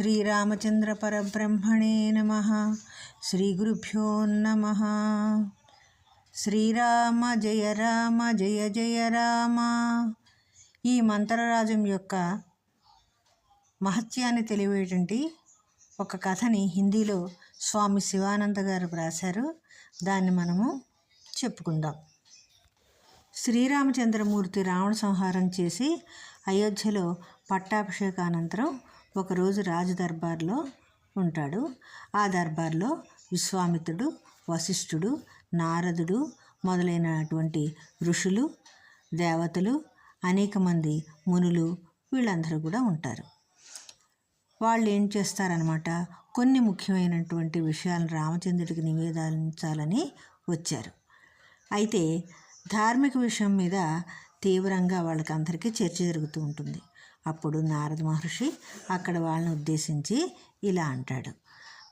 శ్రీరామచంద్ర పరబ్రహ్మణే నమ శ్రీగురుభ్యో నమ శ్రీరామ జయ రామ జయ జయ రామ ఈ మంత్రరాజం యొక్క మహత్యాన్ని తెలివేటువంటి ఒక కథని హిందీలో స్వామి శివానంద గారు వ్రాశారు. దాన్ని మనము చెప్పుకుందాం. శ్రీరామచంద్రమూర్తి రావణ సంహారం చేసి అయోధ్యలో పట్టాభిషేకానంతరం ఒకరోజు రాజు దర్బార్లో ఉంటాడు. ఆ దర్బార్లో విశ్వామిత్రుడు వశిష్ఠుడు నారదుడు మొదలైనటువంటి ఋషులు దేవతలు అనేక మంది మునులు వీళ్ళందరూ కూడా ఉంటారు. వాళ్ళు ఏం చేస్తారనమాట కొన్ని ముఖ్యమైనటువంటి విషయాలను రామచంద్రుడికి నివేదించాలని వచ్చారు. అయితే ధార్మిక విషయం మీద తీవ్రంగా వాళ్ళకి అందరికీ చర్చ జరుగుతూ ఉంటుంది. అప్పుడు నారద మహర్షి అక్కడ వాళ్ళని ఉద్దేశించి ఇలా అంటాడు.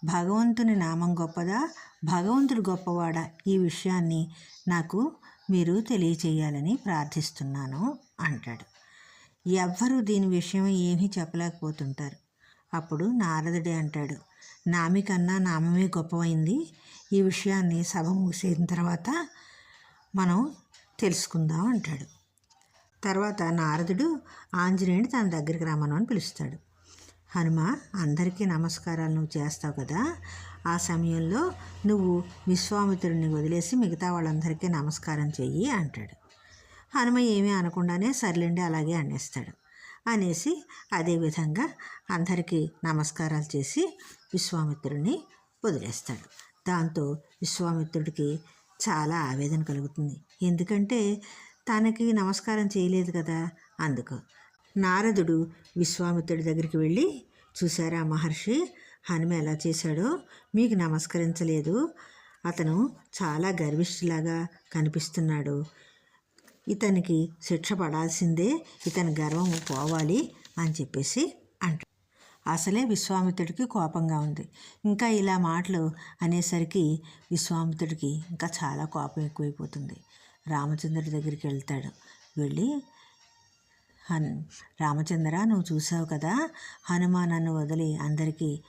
భగవంతుని నామం గొప్పదా? భగవంతుడు గొప్పవాడా? ఈ విషయాన్ని నాకు మీరు తెలియచేయాలని ప్రార్థిస్తున్నాను అంటాడు. ఎవ్వరూ దీని విషయం ఏమీ చెప్పలేకపోతుంటారు. అప్పుడు నారదుడే అంటాడు నామి కన్నా నామమే గొప్పమైంది ఈ విషయాన్ని సభ ముగిసిన తర్వాత మనం తెలుసుకుందాం అంటాడు. తర్వాత నారదుడు ఆంజనేయుని తన దగ్గరికి రమ్మను అని పిలుస్తాడు. హనుమ అందరికీ నమస్కారాలు నువ్వు చేస్తావు కదా. ఆ సమయంలో నువ్వు విశ్వామిత్రుడిని వదిలేసి మిగతా వాళ్ళందరికీ నమస్కారం చెయ్యి అంటాడు. హనుమ ఏమీ అనకుండానే సర్లేండి అలాగే అనేస్తాడు. అనేసి అదేవిధంగా అందరికీ నమస్కారాలు చేసి విశ్వామిత్రుడిని వదిలేస్తాడు. దాంతో విశ్వామిత్రుడికి చాలా ఆవేదన కలుగుతుంది. ఎందుకంటే తనకి నమస్కారం చేయలేదు కదా అందుకు. నారదుడు విశ్వామిత్రుడి దగ్గరికి వెళ్ళి చూసారా మహర్షి హనుమ ఎలా చేశాడో? మీకు నమస్కరించలేదు. అతను చాలా గర్విష్ఠులాగా కనిపిస్తున్నాడు. ఇతనికి శిక్ష పడాల్సిందే ఇతని గర్వం పోవాలి అని చెప్పేసి అంట. అసలే విశ్వామిత్రుడికి కోపంగా ఉంది. ఇంకా ఇలా మాటలు అనేసరికి విశ్వామిత్రుడికి ఇంకా చాలా కోపం ఎక్కువైపోతుంది. రామచంద్రుడి దగ్గరికి వెళ్తాడు. వెళ్ళి హన్ రామచంద్ర నువ్వు చూసావు కదా హనుమా నన్ను వదిలి అందరికీ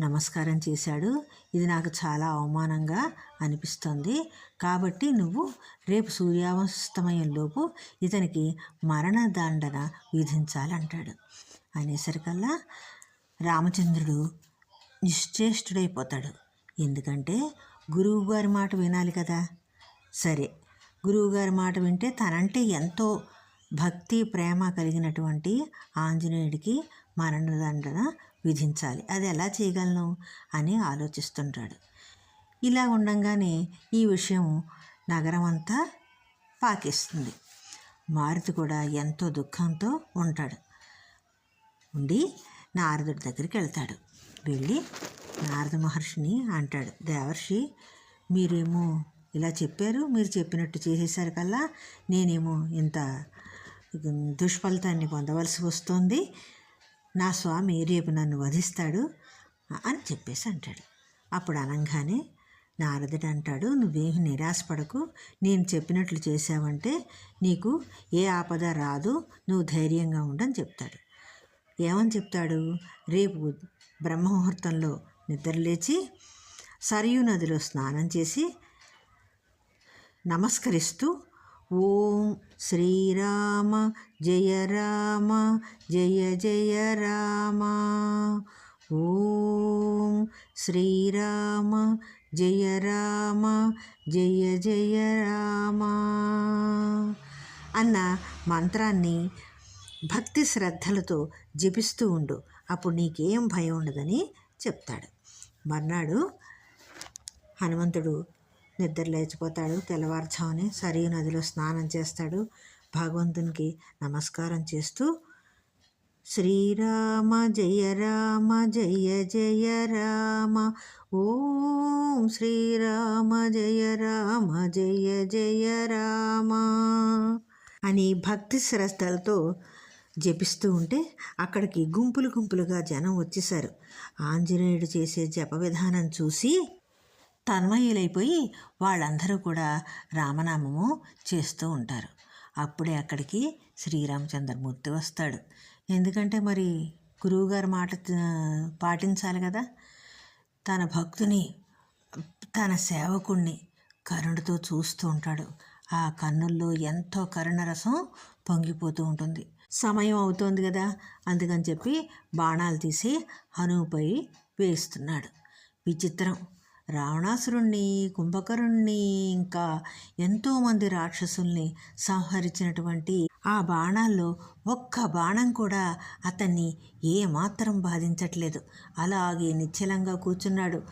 నమస్కారం చేశాడు. ఇది నాకు చాలా అవమానంగా అనిపిస్తుంది. కాబట్టి నువ్వు రేపు సూర్యాస్తమయంలోపు ఇతనికి మరణదండన విధించాలంటాడు. అనేసరికల్లా రామచంద్రుడు నిశ్చేష్టుడైపోతాడు. ఎందుకంటే గురువు గారి మాట వినాలి కదా. సరే గురువుగారి మాట వింటే తనంటే ఎంతో భక్తి ప్రేమ కలిగినటువంటి ఆంజనేయుడికి మరణదండన విధించాలి. అది ఎలా చేయగలను అని ఆలోచిస్తుంటాడు. ఇలా ఉండగానే ఈ విషయం నగరం అంతా పాకిస్తుంది. మారుతి కూడా ఎంతో దుఃఖంతో ఉంటాడు. ఉండి నారదుడి దగ్గరికి వెళ్తాడు. వెళ్ళి నారద మహర్షిని అంటాడు. దేవర్షి మీరేమో ఇలా చెప్పారు మీరు చెప్పినట్టు చేసేసరికల్లా నేనేమో ఇంత దుష్ఫలితాన్ని పొందవలసి వస్తుంది. నా స్వామి రేపు నన్ను వధిస్తాడు అని చెప్పేసి అంటాడు. అప్పుడు అనగానే నారదుడు అంటాడు నువ్వేమి నిరాశపడకు. నేను చెప్పినట్లు చేసావంటే నీకు ఏ ఆపద రాదు. నువ్వు ధైర్యంగా ఉండని చెప్తాడు. ఏమని చెప్తాడు? రేపు బ్రహ్మముహూర్తంలో నిద్రలేచి సరియు నదిలో స్నానం చేసి నమస్కరిస్తూ ఓం శ్రీరామ జయ రామ జయ జయ రామ. ఓం శ్రీరామ జయ రామ జయ జయ రామ అన్న మంత్రాన్ని భక్తి శ్రద్ధలతో జపిస్తూ ఉండు. అప్పుడు నీకేం భయం ఉండదని చెప్తాడు. మర్నాడు హనుమంతుడు నిద్ర లేచిపోతాడు. తెల్లవారుజామునే సరియు నదిలో స్నానం చేస్తాడు. భగవంతునికి నమస్కారం చేస్తూ శ్రీరామ జయ రామ జయ జయ రామ ఓం శ్రీరామ జయ రామ జయ జయ రామ అని భక్తి శ్రద్ధలతో జపిస్తూ ఉంటే అక్కడికి గుంపులు గుంపులుగా జనం వచ్చేసారు ఆంజనేయుడు చేసే జప విధానం చూసి తన్మయులైపోయి వాళ్ళందరూ కూడా రామనామము చేస్తూ ఉంటారు. అప్పుడే అక్కడికి శ్రీరామచంద్రమూర్తి వస్తాడు. ఎందుకంటే మరి గురువుగారి మాట పాటించాలి కదా. తన భక్తుని తన సేవకుణ్ణి కరుణతో చూస్తూ ఉంటాడు. ఆ కన్నుల్లో ఎంతో కరుణ రసం పొంగిపోతూ ఉంటుంది. సమయం అవుతోంది కదా. అందుకని చెప్పి బాణాలు తీసి హనువుపై వేస్తున్నాడు. విచిత్రం. రావణాసురుణ్ణి కుంభకరుణ్ణి ఇంకా ఎంతోమంది రాక్షసుల్ని సంహరించినటువంటి ఆ బాణాల్లో ఒక్క బాణం కూడా అతన్ని ఏమాత్రం బాధించట్లేదు. అలాగే నిశ్చలంగా కూర్చున్నాడు.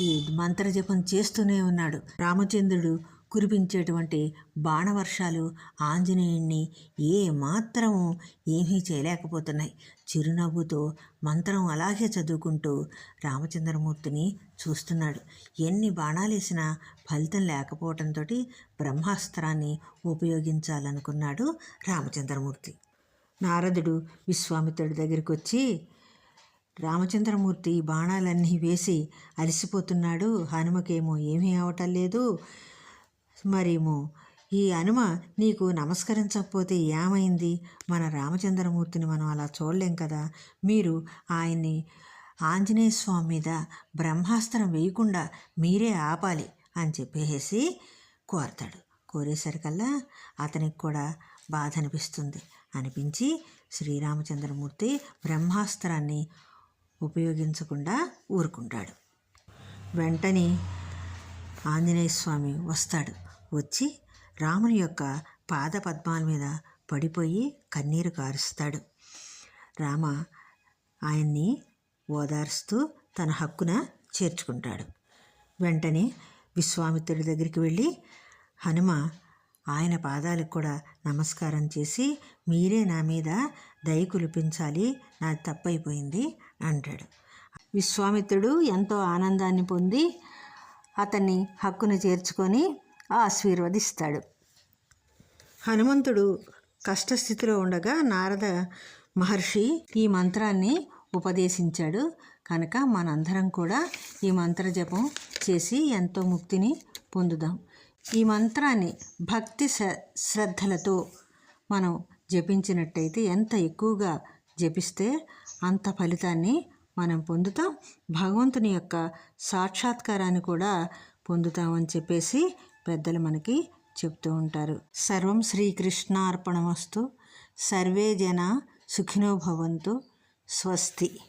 ఈ మంత్రజపం చేస్తూనే ఉన్నాడు. రామచంద్రుడు కురిపించేటువంటి బాణవర్షాలు ఆంజనేయుణ్ణి ఏ మాత్రము ఏమీ చేయలేకపోతున్నాయి. చిరునవ్వుతో మంత్రం అలాగే చదువుకుంటూ రామచంద్రమూర్తిని చూస్తున్నాడు. ఎన్ని బాణాలేసినా ఫలితం లేకపోవడంతో బ్రహ్మాస్త్రాన్ని ఉపయోగించాలనుకున్నాడు రామచంద్రమూర్తి. నారదుడు విశ్వామిత్రుడి దగ్గరికి వచ్చి రామచంద్రమూర్తి బాణాలన్నీ వేసి అలసిపోతున్నాడు. హనుమకేమో ఏమీ అవటం లేదు. మరేమో? ఈ హనుమ నీకు నమస్కరించకపోతే ఏమైంది? మన రామచంద్రమూర్తిని మనం అలా చూడలేం కదా? మీరు ఆయన్ని ఆంజనేయ స్వామి మీద బ్రహ్మాస్త్రం వేయకుండా మీరే ఆపాలి అని చెప్పేసి కోరతాడు. కోరేసరికల్లా అతనికి కూడా బాధ అనిపిస్తుంది అనిపించి శ్రీరామచంద్రమూర్తి బ్రహ్మాస్త్రాన్ని ఉపయోగించకుండా ఊరుకుంటాడు. వెంటనే ఆంజనేయ స్వామి వస్తాడు. వచ్చి రాముని యొక్క పాద పద్మాల మీద పడిపోయి కన్నీరు కారుస్తాడు. రామ ఆయన్ని ఓదార్స్తూ తన హక్కున చేర్చుకుంటాడు. వెంటనే విశ్వామిత్రుడి దగ్గరికి వెళ్ళి హనుమ ఆయన పాదాలకు కూడా నమస్కారం చేసి మీరే నా మీద దయ కులిపించాలి నాది తప్పైపోయింది అంటాడు. విశ్వామిత్రుడు ఎంతో ఆనందాన్ని పొంది అతన్ని హక్కును చేర్చుకొని ఆశీర్వదిస్తాడు. హనుమంతుడు కష్టస్థితిలో ఉండగా నారద మహర్షి ఈ మంత్రాన్ని ఉపదేశించాడు. కనుక మనందరం కూడా ఈ మంత్ర జపం చేసి ఎంతో ముక్తిని పొందుదాం. ఈ మంత్రాన్ని భక్తి శ్రద్ధలతో మనం జపించినట్టయితే ఎంత ఎక్కువగా జపిస్తే అంత ఫలితాన్ని మనం పొందుతాం. భగవంతుని యొక్క సాక్షాత్కారాన్ని కూడా పొందుతామని చెప్పేసి పెద్దలు మనకి చెప్తూ ఉంటారు. సర్వం శ్రీకృష్ణార్పణమస్తు. సర్వే జన సుఖినో భవంతు. స్వస్తి.